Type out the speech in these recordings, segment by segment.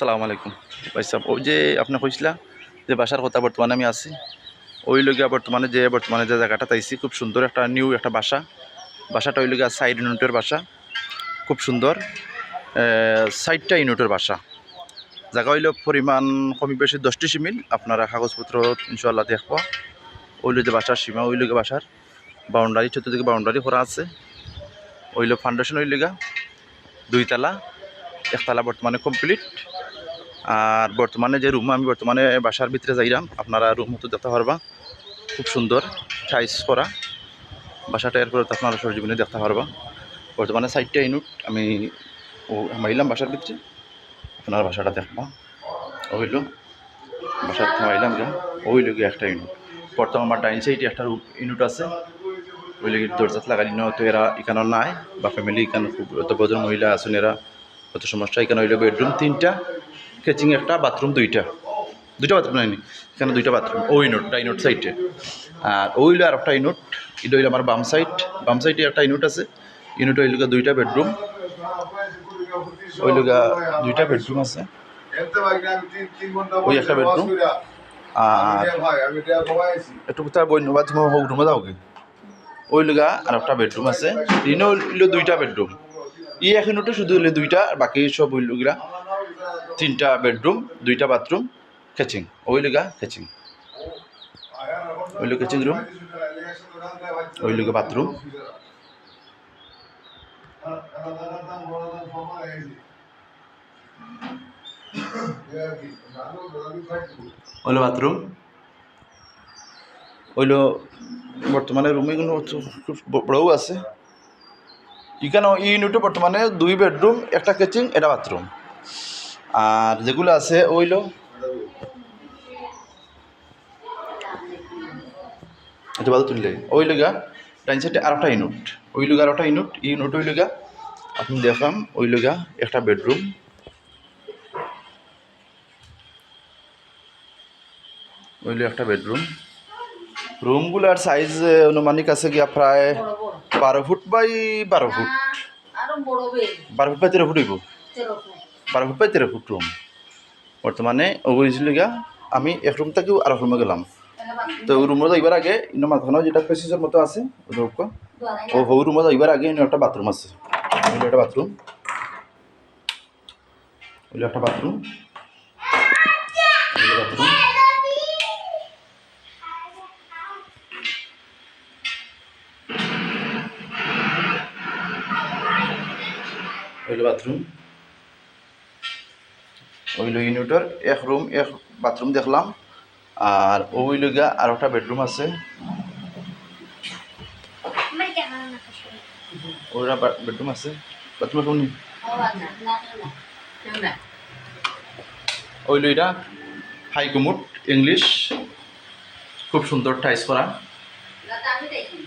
সালাম আলাইকুম। ভাই সাহেব, ওই যে আপনি কইছিলা যে বাসার কথা বর্তমানে আমি আছি, ওই লগিয়া বর্তমানে যে বর্তমানে যে জায়গাটা তাইছি খুব সুন্দর একটা নিউ একটা বাসা। বাসাটা ওই লগিয়া সাইড ইউনিটের বাসা, খুব সুন্দর। সাইডটা ইউনিটের বাসা। জায়গা হইল পরিমাণ কমি বেশি দশটি সিমিল, আপনারা কাগজপত্র ইনশাল্লাহ দেখব। ওই যে বাসার সীমা, ওই লগে বাসার বাউন্ডারি চতুর্দিকে বাউন্ডারি করা আছে। ওইল ফাউন্ডেশন ওই লগা, দুইতলা, একতলা বর্তমানে কমপ্লিট আর বর্তমানে যে রুম আমি বর্তমানে বাসার ভিতরে যাইলাম আপনারা রুম মতো দেখতে পারবা। খুব সুন্দর টাইস করা। বাসাটা এরপরে তো আপনারা সরজীবনে দেখতে পারবা। বর্তমানে সাইডটা ইউনিট আমি ও মাইলাম বাসার ভিতরে। আপনার বাসাটা দেখবা। ওইল বাসার থামাইলাম যা ওই লোক একটা ইউনিট প্রথম আমার ডাইন সাইডে একটা ইউনিট আছে। ওই লোকের দরজাত লাগালি না তো এরা এখানে নাই। বা ফ্যামিলি এখানে খুব অত বদর মহিলা আছেন এরা। কত সমস্যা, এখানে হইল বেডরুম তিনটা। কিচেন একটা বাথরুম দুইটা। দুইটা বাথরুম নাইনি এখানে দুইটা বাথরুম ওই নোট ডাইনোট সাইডে আর ওইলো আর একটা ইনোট এটা হইল আমার বাম সাইড বাম সাইডে একটা ইনোট আছে। ইনোট হইল গিয়া দুইটা বেডরুম ওই লগা দুইটা বেডরুম আছে। ওই একটা বেডরুম আর একটু নেবা তুমি হোক রুমে যাও কি ওই লগা আর একটা বেডরুম আছে। ইনো হইল দুইটা বেডরুম ই ইউনিটে শুধু হইল দুইটা বাকি সব হইল গিলা তিনটা বেডরুম, দুইটা বাথরুম কেচিং ওই লগা কেচিং ওইলো কিচেন রুম ওই লগা বাথরুম ওইলো বাথরুম ওইলো বর্তমানে রুমগুলো খুব বড়ও আছে। এখানে ইউনিটে বর্তমানে দুই বেডরুম একটা কিচেন এটা বাথরুম আর যেগুলো আছে ওইলো। এটা বাদ তুললে। ওই লগা ডাইন সাইডে আর একটা ইউনিট। ওই লগা আর একটা ইউনিট ইউনিট ওই লগা আপনি দেখাম ওই লগা একটা বেডরুম। ওইলো একটা বেডরুম। রুমগুলার সাইজ অনুমানিক আছে গিয়া প্রায় বারো ফুট বাই বারো ফুট। বারো ফুট বাই তেরো ফুট হইব। বারো বাই তেরো ফুট রুম বর্তমানে গিয়া আমি এক রুম থেকেও আর রুমে গেলাম। তো রুমে যাইবার আগে ইনো মাঝখানে যেটা পেসিসের মতো আছে ওটা ও হৌ রুমে যাইবার আগে ইনো একটা বাথরুম আছে। ওইলো একটা বাথরুম ওইলো একটা বাথরুম বাথরুম ওইলো বাথরুম ওইলো ইউনিটের এক রুম এক বাথরুম দেখলাম আর ওই লগা আর একটা বেডরুম আছে। ওরা বেডরুম আছে। বাথরুম কোন ও আচ্ছা না না না না ওই লইটা হাই কুমুট ইংলিশ খুব সুন্দর টাইস করা না আমি দেখি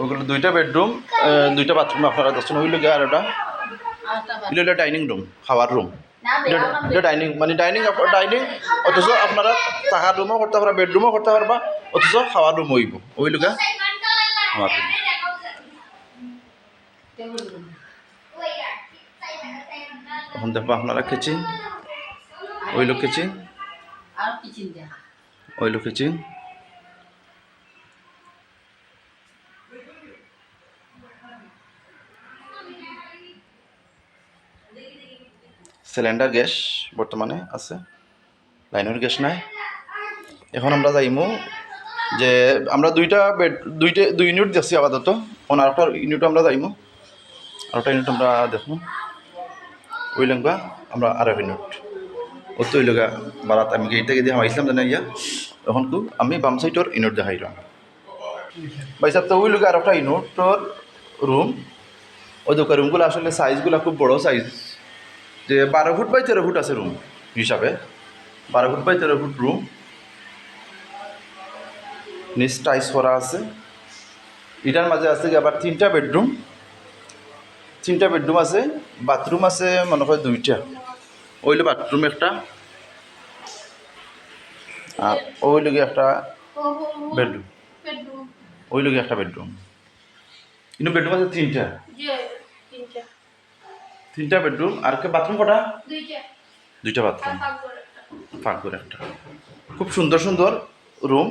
ওগুলো দুইটা বেডরুম দুইটা বাথরুম আপনারা দেখছেন। ওই লগে আর ওটা এটা ডাইনিং রুম খাওয়ার রুম। এটা ডাইনিং মানে ডাইনিং ডাইনিং অথচ আপনারা থাকার রুমও করতে পারবা বেডরুমও করতে পারবা অথচ খাওয়ার রুম হইব। ওই লগা খাওয়ার রুম। এখন দেখব আপনারা কিচেন ওই লোক কিচেন। ওই লোক কিচেন। সিলিন্ডার গ্যাস বর্তমানে আছে, লাইনের গ্যাস নাই। এখন আমরা যাইমু যে আমরা দুইটা বেড দুইটা, দুই ইউনিট দেখছি আপাতত। আর একটা ইউনিট আমরা যাইমু। আর একটা ইউনিট আমরা দেখব ওই লঙ্কা আমরা আর ইউনিট ও তো ওই লগা বারাত আমি গেট থেকে দিয়ে হামাইছিলাম জানা ইয়া। এখন কু আমি বাম সাইডর ইউনিট দেখাইলাম ভাই সাহেব, তো ওই লোক আর একটা ইউনিটর রুম ওই দোকান রুমগুলো আসলে সাইজগুলো খুব বড় সাইজ যে বারো ফুট বাই তেরো ফুট আছে রুম হিসাবে। বারো ফুট বাই তেরো ফুট রুম নিচ টাইস করা আছে। এটার মাঝে আছে আবার তিনটা বেডরুম তিনটা বেডরুম আছে বাথরুম আছে মনে হয় দুইটা। ওইলে বাথরুম একটা। আর ওই লগে একটা বেডরুম ওই একটা বেডরুম কিন্তু বেডরুম আছে তিনটা। তিনটা বেডরুম আর কে বাথরুম কটা? দুইটা। বাথরুম। পাকঘর একটা। ফাঁক করে একটা। খুব সুন্দর সুন্দর রুম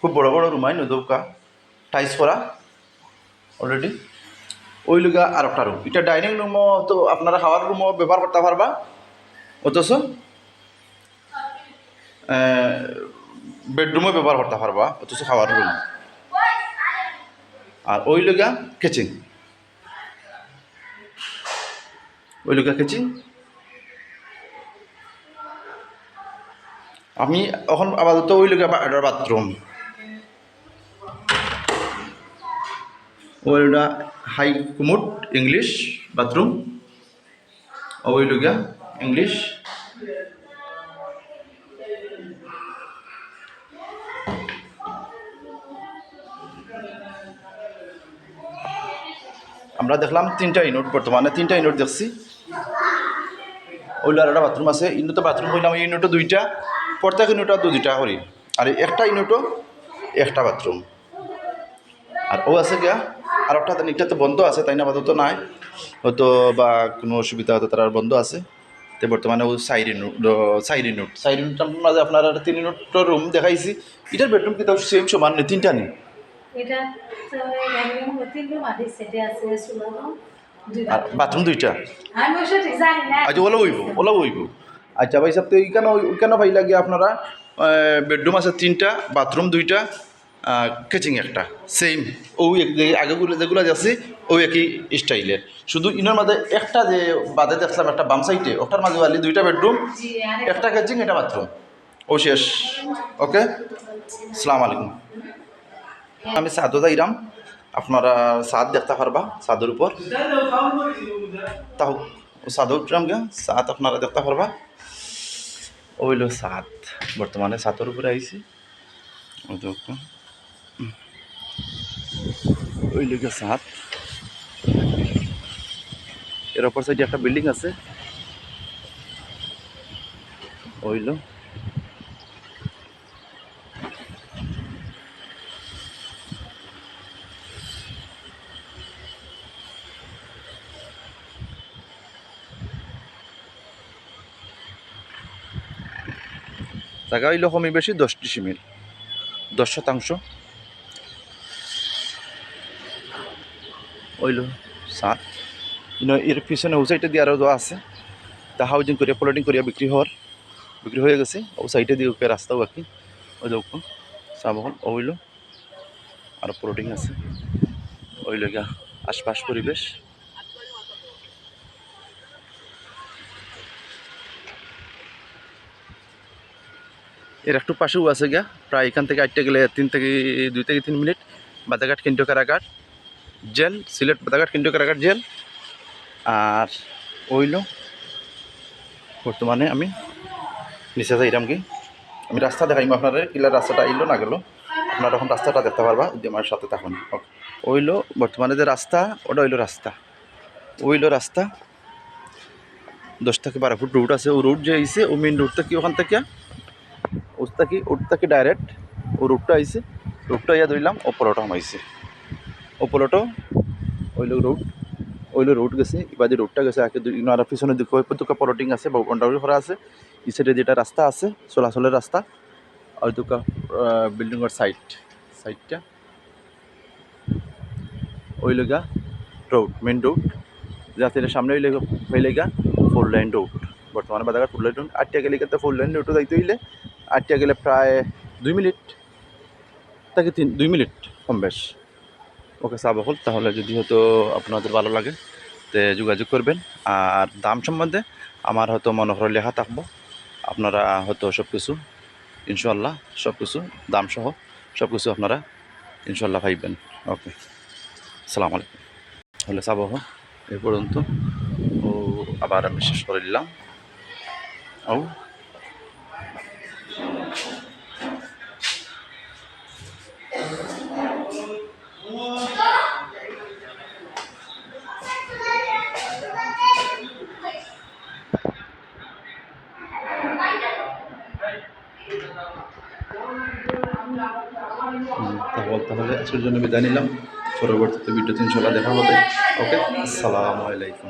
খুব বড় বড় রুম হয় নদৌকা টাইস করা অলরেডি ওই লুগা আর একটা রুম এটা ডাইনিং রুমও তো আপনারা খাওয়ার রুমও ব্যবহার করতে পারবা। অথচ বেডরুমও ব্যবহার করতে পারবা অথচ খাওয়ার রুম আর। ওই লুগা কিচেন ওই কিচেন আমি এখন আপাতত ওই লোক বাথরুম ওইটা হাই কুমুট ইংলিশ বাথরুম ওই লোক ইংলিশ আমরা দেখলাম তিনটা ইউনিট বর্তমানে, তিনটা ইউনিট দেখছি। ওইলো আর একটা বাথরুম আছে ইউনিটে বাথরুম করলাম ইউনিটও দুইটা, প্রত্যেক ইউনিটও দুইটা করি। আর একটা ইউনিটও একটা বাথরুম। আর ও আছে গিয়া, আর একটা নিকটা তো বন্ধ আছে, তাই না আপাতত নাই। হয়তো বা কোনো অসুবিধা হয়তো তার বন্ধ আছে। তো বর্তমানে ও side unit side unit side ইউনিটের মাঝে আপনার তিন ইউনিটের রুম দেখাইছি। এটার বেডরুম কিন্তু সেম সমান নেই তিনটা নেই এটা বাথরুম দুইটা? আচ্ছা ওলা হইব ওলা হইব আচ্ছা ভাই সাহেব তো এইখানে ওইখানে ভাই লাগে আপনারা বেডরুম আছে তিনটা বাথরুম দুইটা কিচেন একটা। সেম ওই আগেগুলো যেগুলো আছে ওই একই স্টাইলের। শুধু ইনার মাঝে একটা যে বাদে দেখলাম একটা বাম সাইডে ওটার মাঝে বালি দুইটা বেডরুম একটা কিচেন এটা বাথরুম। ও শেষ। ওকে সালাম আলাইকুম। আমি সাদও যাইরাম আপনারা সাদ দেখতে পারবা, সাদের উপর। তাও ও সাদও উঠলাম গিয়া সাত আপনারা দেখতে পারবা। ওইলো সাত বর্তমানে সাতের উপরে দেখুন ওই লোকে সাত এর অপর সাইডে একটা বিল্ডিং আছে। ওইলো জায়গা হইল কমই বেশি দশ ডিসিমিল, দশ শতাংশ। ওইল সাত। এর পিছনে ও সাইডে দিয়ে আরও আছে। তা হাউজিং করিয়া প্লটিং করিয়া বিক্রি হওয়ার, বিক্রি হয়ে গেছে। ও সাইডে দিয়ে ওকে রাস্তাও বাকি। ওই দেখুন চাবকন ওইল। আর প্লটিং আছে। গিয়া আশপাশ পরিবেশ। এর একটু পাশেও আছে গিয়া প্রায় এখান থেকে আটটা গেলে তিন থেকে দুই থেকে তিন মিনিট, বাদাঘাট কিন্টো কারাগার জেল, সিলেট বাদাঘাট কিন্টো কারাগার জেল, আর ওইল বর্তমানে আমি নিচে যাইরাম কি আমি রাস্তা দেখাইম আপনারা কিলার রাস্তাটা আইলো না গেল, আপনারা এখন রাস্তাটা দেখতে পারবা যদি আমার সাথে থাকুন। ওইলো বর্তমানে যে রাস্তা, ওটা হইল রাস্তা। ওইলো রাস্তা, দশ থেকে বারো ফুট রুট আছে, ও রুট যে আইছে, ও মেন রুট থেকে ওখান থেকে ওস্তাকি ওটাকে ডাইরেক্ট ও রুটটা আইছে। রুটটা ইয়া ধরলাম ওপরটা হামাইছে ওপরটো ওইলো রুট ওইলো রুট গেছে। ইবাদি রুটটা গেছে, আগে আর পিছনে ওই দুকা পলটিং আছে বাউন্ডারি করা আছে। ই সাইডে যেটা রাস্তা আছে, চলাচলের রাস্তা ওই দুকা বিল্ডিংয়ের সাইড সাইডটা ওই লগা রোড মেন রোড যাতে সামনে ওই লেগা লেগা ফোর লাইন রোড বর্তমানে বাজার ফোর লাইন রোড আটটা গেলে ফোর লাইন রোডও যাইতে হইলে আটটা গেলে প্রায় দুই মিনিট তাকে তিন, দুই মিনিট কম বেশ। ওকে চাব হল। তাহলে যদি হয়তো আপনাদের ভালো লাগে, তে যোগাযোগ করবেন। আর দাম সম্বন্ধে আমার হয়তো মনোহর লেখা থাকব। আপনারা হয়তো সব কিছু ইনশাল্লাহ সব কিছু দাম সহ সব কিছু আপনারা ইনশাল্লাহ পাইবেন। ওকে, সালাম আলাইকুম। হলে। চাব এ পর্যন্ত। ও, আবার আমি শেষ করে দিলাম। ও তাহলে তাহলে আজকের জন্য বিদায় নিলাম। পরবর্তীতে ভিডিওতে ইনশাল্লাহ দেখা হবে। ওকে আসসালামু আলাইকুম।